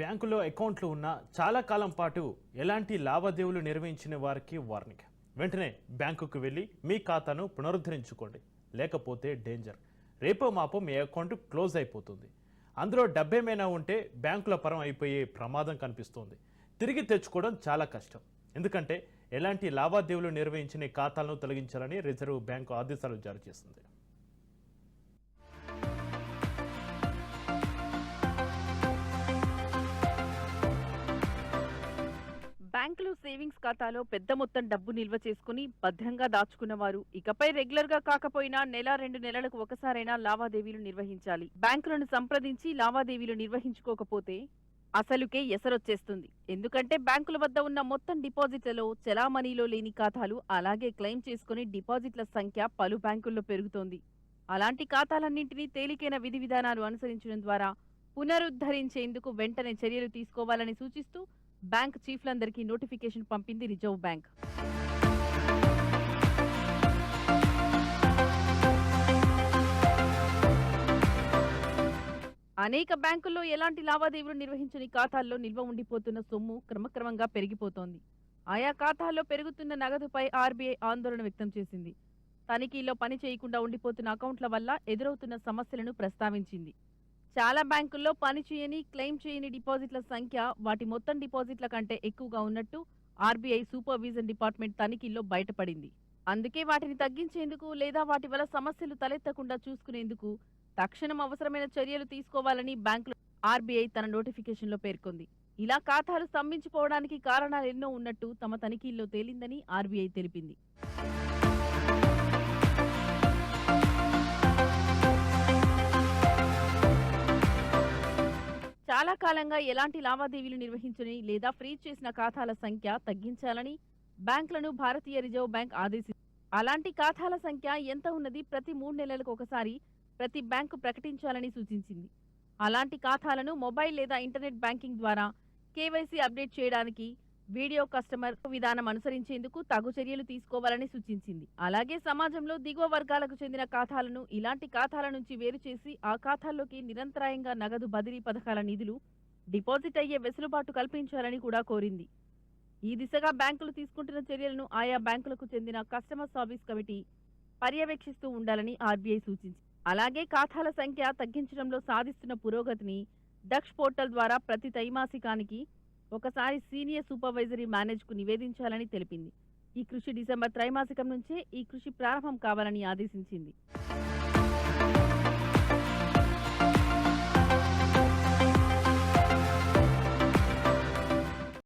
బ్యాంకులో అకౌంట్లు ఉన్న చాలా కాలం పాటు ఎలాంటి లావాదేవీలు నిర్వహించిన వారికి వార్నింగ్. వెంటనే బ్యాంకుకు వెళ్ళి మీ ఖాతాను పునరుద్ధరించుకోండి. లేకపోతే డేంజర్. రేపో మాపో మీ అకౌంట్ క్లోజ్ అయిపోతుంది. అందులో డబ్బేమైనా ఉంటే బ్యాంకుల పరం అయిపోయే ప్రమాదం కనిపిస్తోంది. తిరిగి తెచ్చుకోవడం చాలా కష్టం. ఎందుకంటే ఎలాంటి లావాదేవీలు నిర్వహించిన ఖాతాలను తొలగించాలని రిజర్వ్ బ్యాంకు ఆదేశాలు జారీ చేసింది. ఖాతాలో పెద్ద మొత్తం డబ్బు నిల్వ చేసుకుని భద్రంగా దాచుకున్నవారు. ఇకపై రెగ్యులర్గా కాకపోయినా నెల రెండు నెలలకు ఒకసారైనా లావాదేవీలు నిర్వహించాలి. బ్యాంకులను సంప్రదించి లావాదేవీలు నిర్వహించుకోకపోతే అసలుకే ఎసరొచ్చేస్తుంది. ఎందుకంటే బ్యాంకుల వద్ద ఉన్న మొత్తం డిపాజిట్లలో చెలామణిలో లేని ఖాతాలు అలాగే క్లెయిమ్ చేసుకుని డిపాజిట్ల సంఖ్య పలు బ్యాంకుల్లో పెరుగుతోంది. అలాంటి ఖాతాలన్నింటినీ తేలికైన విధి విధానాలు అనుసరించడం ద్వారా పునరుద్ధరించేందుకు వెంటనే చర్యలు తీసుకోవాలని సూచిస్తూ బ్యాంక్ చీఫ్లందరికీ నోటిఫికేషన్ పంపింది రిజర్వ్ బ్యాంక్. అనేక బ్యాంకుల్లో ఎలాంటి లావాదేవీలు నిర్వహించని ఖాతాల్లో నిల్వ ఉండిపోతున్న సొమ్ము క్రమక్రమంగా పెరిగిపోతోంది. ఆయా ఖాతాల్లో పెరుగుతున్న నగదుపై ఆర్బీఐ ఆందోళన వ్యక్తం చేసింది. తనిఖీలో పని చేయకుండా ఉండిపోతున్న అకౌంట్ల వల్ల ఎదురవుతున్న సమస్యలను ప్రస్తావించింది. చాలా బ్యాంకుల్లో పని చేయని క్లెయిమ్ చేయని డిపాజిట్ల సంఖ్య వాటి మొత్తం డిపాజిట్ల కంటే ఎక్కువగా ఉన్నట్టు ఆర్బీఐ సూపర్విజన్ డిపార్ట్మెంట్ తనిఖీల్లో బయటపడింది. అందుకే వాటిని తగ్గించేందుకు లేదా వాటి వల్ల సమస్యలు తలెత్తకుండా చూసుకునేందుకు తక్షణం అవసరమైన చర్యలు తీసుకోవాలని బ్యాంకులు ఆర్బీఐ తన నోటిఫికేషన్లో పేర్కొంది. ఇలా ఖాతాలు స్తంభించిపోవడానికి కారణాలు ఎన్నో ఉన్నట్టు తమ తనిఖీల్లో తేలిందని ఆర్బీఐ తెలిపింది. చాలా కాలంగా ఎలాంటి లావాదేవీలు నిర్వహించని లేదా ఫ్రీజ్ చేసిన ఖాతాల సంఖ్య తగ్గించాలని బ్యాంకులను భారతీయ రిజర్వ్ బ్యాంక్ ఆదేశించింది. అలాంటి ఖాతాల సంఖ్య ఎంత ఉన్నది ప్రతి మూడు నెలలకు ఒకసారి ప్రతి బ్యాంకు ప్రకటించాలని సూచించింది. అలాంటి ఖాతాలను మొబైల్ లేదా ఇంటర్నెట్ బ్యాంకింగ్ ద్వారా కేవైసీ అప్డేట్ చేయడానికి వీడియో కస్టమర్ విధానం అనుసరించేందుకు తగు చర్యలు తీసుకోవాలని సూచించింది. అలాగే సమాజంలో దిగువ వర్గాలకు చెందిన ఖాతాలను ఇలాంటి ఖాతాల నుంచి వేరు చేసి ఆ ఖాతాల్లోకి నిరంతరాయంగా నగదు బదిలీ పథకాల నిధులు డిపాజిట్ అయ్యే వెసులుబాటు కల్పించాలని కూడా కోరింది. ఈ దిశగా బ్యాంకులు తీసుకుంటున్న చర్యలను ఆయా బ్యాంకులకు చెందిన కస్టమర్ సర్వీస్ కమిటీ పర్యవేక్షిస్తూ ఉండాలని ఆర్బీఐ సూచించింది. అలాగే ఖాతాల సంఖ్య తగ్గించడంలో సాధిస్తున్న పురోగతిని దక్ష్ పోర్టల్ ద్వారా ప్రతి త్రైమాసికానికి ఒకసారి సీనియర్ సూపర్వైజరీ మేనేజ్కు నివేదించాలని తెలిపింది. ఈ కృషి డిసెంబర్ త్రైమాసికం నుంచే ఈ కృషి ప్రారంభం కావాలని ఆదేశించింది.